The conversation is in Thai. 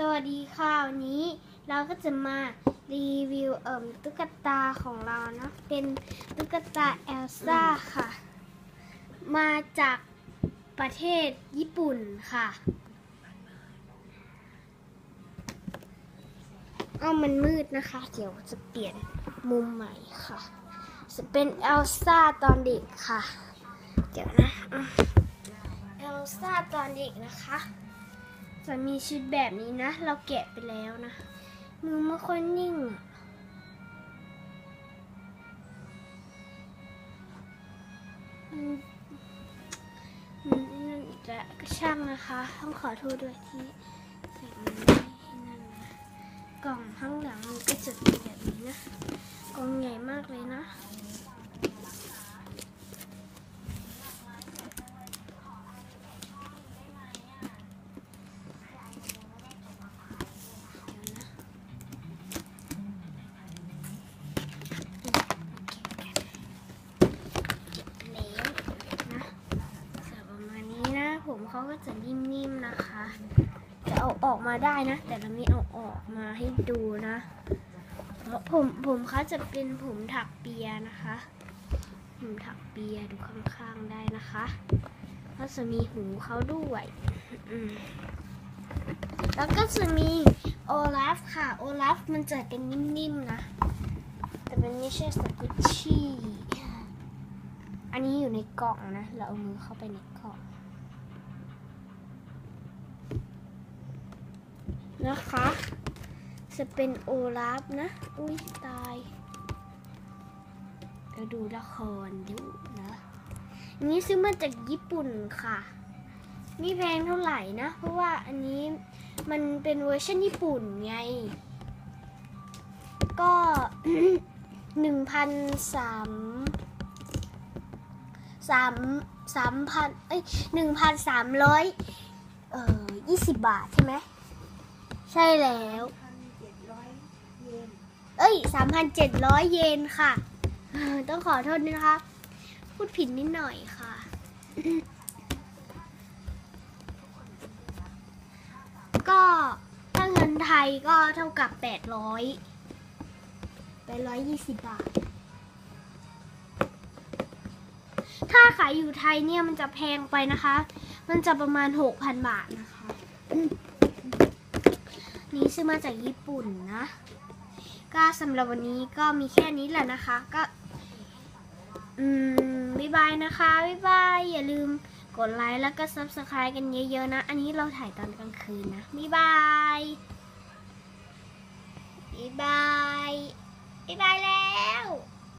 สวัสดีค่ะวันนี้เราก็จะมารีวิวเอ่มตุ๊กตาของเราเนาะเป็นตุ๊กตาเอลซ่าค่ะ มาจากประเทศญี่ปุ่นค่ะ เอามันมืดนะคะ เดี๋ยวจะเปลี่ยนมุมใหม่ค่ะ จะเป็นเอลซ่าตอนเด็กค่ะ เดี๋ยวนะอะเอลซ่าตอนเด็กนะคะ จะมีชุดแบบนี้นะ เราแกะไปแล้วนะ มือไม่ค่อยนิ่งอะมันมันนั่นอีกแล้วก็ช่างนะคะ ต้องขอโทษด้วยที่ใส่มันไม่ให้นั่นนะ กล่องข้างหลังมันก็จะเป็นแบบนี้นะ กล่องใหญ่มากเลยนะ แล้วนะเสร็จประมาณนี้นะ ผม เขาก็จะนิ่มๆนะคะ จะเอาออกมาได้นะ แต่เราไม่เอาออกมาให้ดูนะเพราะผมผมเขาจะเป็นผมถักเปียนะคะผมถักเปียดูข้างๆได้นะคะแล้วจะมีหูเขาด้วยแล้วก็จะมีโอลาฟค่ะโอลาฟมันจะเป็นนิ่มๆนะ แต่มันไม่ใช่สกุชชี่อันนี้อยู่ในกล่องนะ เราเอามือเข้าไปในกล่อง นะคะ จะเป็นโอลาฟนะ อุ้ยตายเราดูละครดูนะอันนี้ซื้อมาจากญี่ปุ่นค่ะ ไม่แพงเท่าไหร่นะ เพราะว่าอันนี้มันเป็นเวอร์ชันญี่ปุ่นไง ก็หนึ่งพันสามสามสามพันเอ้ยหนึ่งพันสามร้อยเอ่อยี่สิบบาทใช่ไหม ใช่แล้ว เอ้ยสามพันเจ็ดร้อยเยนค่ะ ต้องขอโทษนะคะ พูดผิดนิดหน่อยค่ะ ก็ถ้าเงินไทยก็เท่ากับแปดร้อยแปดร้อยยี่สิบบาท ถ้าขายอยู่ไทยเนี่ยมันจะแพงไปนะคะ มันจะประมาณหกพันบาทนะคะ นี้ซื้อมาจากญี่ปุ่นนะ ก็สำหรับวันนี้ก็มีแค่นี้แหละนะคะ ก็ อืมบ๊ายบายนะคะ บ๊ายบาย อย่าลืมกดไลค์แล้วก็ซับสไคร b e กันเยอะๆนะ อันนี้เราถ่ายตอนกลางคืนนะ บ๊ายบาย บ๊ายบาย บ๊ายบายแล้ว